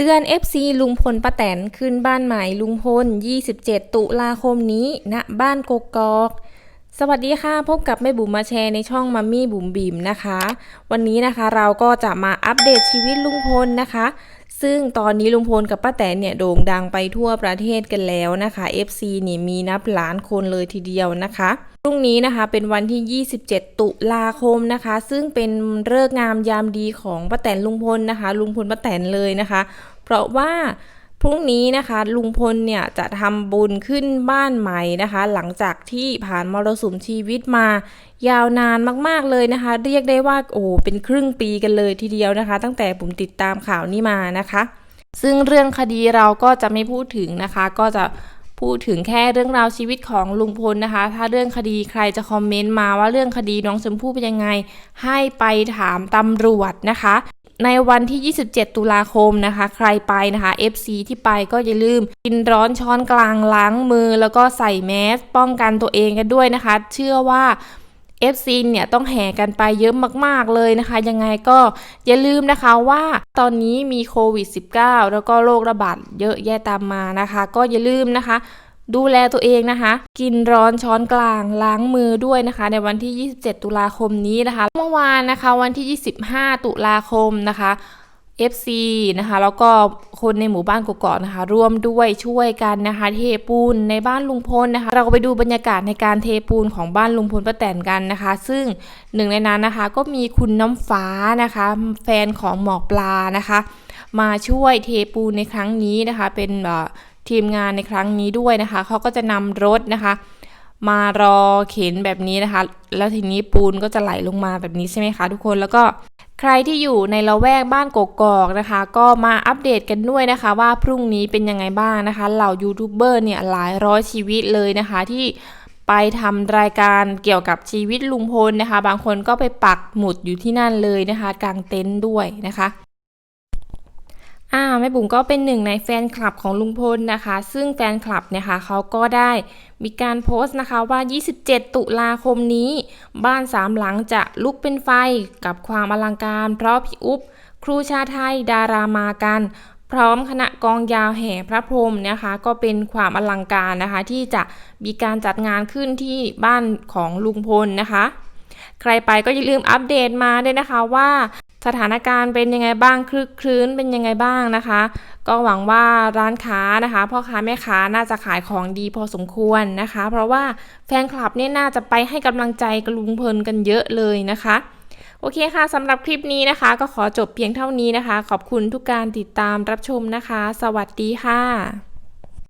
เตือน FC ลุงพลป้าแตนขึ้นบ้านใหม่ลุงพล 27 ตุลาคมนี้ณบ้านกกอกสวัสดีค่ะ พบกับแม่บุ๋มมาแชร์ในช่องมัมมี่บุ๋มบิ๋มนะคะ วันนี้นะคะเราก็จะมาอัปเดตชีวิตลุงพลนะคะ ซึ่งตอนนี้ลุงพลกับป้าแตนเนี่ยโด่งดังไปทั่วประเทศกันแล้วนะคะ FC นี่มีนับล้านคนเลยทีเดียวนะคะพรุ่งนี้นะคะเป็นวันที่ 27 ตุลาคมนะคะ ซึ่งเป็นฤกษ์งามยามดีของป้าแตนลุงพลนะคะ ลุงพลป้าแตนเลยนะคะ เพราะว่า พรุ่งนี้นะคะลุงพลเนี่ยจะทำบุญขึ้นบ้านใหม่นะคะ หลังจากที่ผ่านมรสุมชีวิตมายาวนานมากๆเลยนะคะ เรียกได้ว่าโอ้เป็นครึ่งปีกันเลยทีเดียวนะคะ ตั้งแต่ผมติดตามข่าวนี้มานะคะ ซึ่งเรื่องคดีเราก็จะไม่พูดถึงนะคะ ก็จะพูดถึงแค่เรื่องราวชีวิตของลุงพลนะคะ ถ้าเรื่องคดีใครจะคอมเมนต์มาว่าเรื่องคดีน้องชมพู่เป็นยังไง ให้ไปถามตำรวจนะคะ ในวันที่ 27 ตุลาคมนะคะ ใครไปนะคะ FC ที่ไปก็อย่าลืม กินร้อนช้อนกลางล้างมือ แล้วก็ใส่แมสป้องกันตัวเองกันด้วยนะคะ เชื่อว่า FC เนี่ยต้องแห่กันไปเยอะมากๆเลยนะคะ ยังไงก็อย่าลืมนะคะว่าตอนนี้มีโควิด -19 แล้วก็โรคระบาดเยอะแยะตามมานะคะ ก็อย่าลืมนะคะ ดูแลตัวเองนะคะ กินร้อนช้อนกลางล้างมือด้วยนะคะ ในวันที่ 27 ตุลาคมนี้นะคะ เมื่อวานนะคะวันที่ 25 ตุลาคมนะคะ FC นะคะแล้วก็คนในหมู่บ้านกกอกนะคะ ร่วมด้วยช่วยกันนะคะ เทปูนในบ้านลุงพลนะคะ เราไปดูบรรยากาศในการเทปูนของบ้านลุงพลป้าแตนกันนะคะ ซึ่งหนึ่งในนั้นนะคะ ก็มีคุณน้ำฟ้านะคะ แฟนของหมอปลานะคะ มาช่วยเทปูนในครั้งนี้นะคะ เป็นเอ่อ ทีมงานในครั้งนี้ด้วยนะคะ เขาก็จะนำรถนะคะ มารอเข็นแบบนี้นะคะ แล้วทีนี้ปูนก็จะไหลลงมาแบบนี้ใช่ไหมคะทุกคนแล้วก็ใครที่อยู่ในละแวกบ้านกกอกนะคะ ก็มาอัปเดตกันด้วยนะคะ ว่าพรุ่งนี้เป็นยังไงบ้างนะคะ เหล่ายูทูบเบอร์เนี่ยหลายร้อยชีวิตเลยนะคะ ที่ไปทำรายการเกี่ยวกับชีวิตลุงพลนะคะ บางคนก็ไปปักหมุดอยู่ที่นั่นเลยนะคะ กลางเต็นท์ด้วยนะคะ อ่าแม่บุ๋มก็เป็นหนึ่งในแฟนคลับของลุงพลนะคะ ซึ่งแฟนคลับเนี่ยค่ะเขาก็ได้มีการโพสต์นะคะว่า 27 ตุลาคมนี้ บ้านสามหลังจะลุกเป็นไฟกับความอลังการ เพราะพี่อุ๊บครูชาไทยดารามากัน พร้อมคณะกองยาวแห่พระพรหมนะคะ ก็เป็นความอลังการนะคะ ที่จะมีการจัดงานขึ้นที่บ้านของลุงพลนะคะ ใครไปก็อย่าลืมอัปเดตมาด้วยนะคะว่า สถานการณ์เป็นยังไงบ้างคลึกคลื้นเป็นยังไงบ้างนะคะ ก็หวังว่าร้านค้านะคะพ่อค้าแม่ค้าน่าจะขายของดีพอสมควรนะคะ เพราะว่าแฟนคลับเนี่ยน่าจะไปให้กำลังใจกับลุงเพลินกันเยอะเลยนะคะ โอเคค่ะสำหรับคลิปนี้นะคะ ก็ขอจบเพียงเท่านี้นะคะ ขอบคุณทุกการติดตามรับชมนะคะ สวัสดีค่ะ